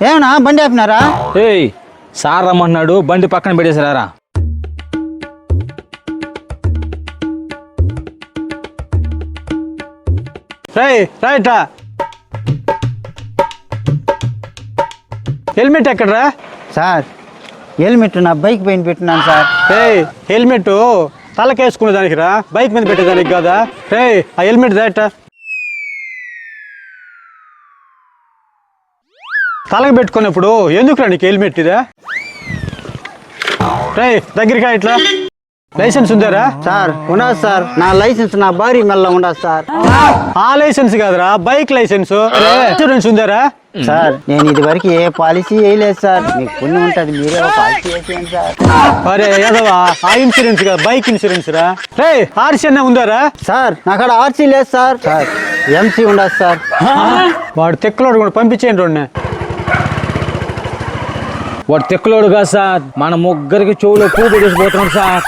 ఏమన్నా బండి ఆపినారా ఏయ్ సార్ రమ్మన్నాడు బండి పక్కన పెట్టేసారా రై రైట్ హెల్మెట్ ఎక్కడరా సార్ హెల్మెట్ నా బైక్ పైన పెట్టినాను సార్ రేయ్ హెల్మెట్ తలకేసుకునే దానికి రా బైక్ మీద పెట్టేదానికి కాదా రే ఆ హెల్మెట్ దాట తలకు పెట్టుకున్నప్పుడు ఎందుకురా నీకు హెల్మెట్ ఇదా? రే దగ్గరికి ఇట్లా. లైసెన్స్ ఉందారా? సార్ ఉండదు సార్. నా లైసెన్స్ నా భార్య మెల్ల ఉండదు సార్. ఆ లైసెన్స్ కాదురా బైక్ లైసెన్స్. ఇన్సూరెన్స్ ఉందారా? సార్ నేను ఇది వరకు ఏ పాలసీ వేయలేదు సార్. మీకు పుణ్యం ఉంటుంది మీరే పాలసీ వేసేయండి సార్. అరే యాదవా ఆ ఇన్సూరెన్స్ కాదు బైక్ ఇన్సూరెన్స్ రా? రే ఆర్సీ అన్న ఉందారా? సార్ నాకు అక్కడ ఆర్సీ లేదు సార్. సార్ ఎంసీ ఉండదు సార్. వాడు తెక్కలోడు కూడా పంపించేయండి వాడు తెక్కలోడు కాదు సార్. మన ముగ్గురికి చెవులో పూ పెట్టేసిపోతున్నాడు సార్.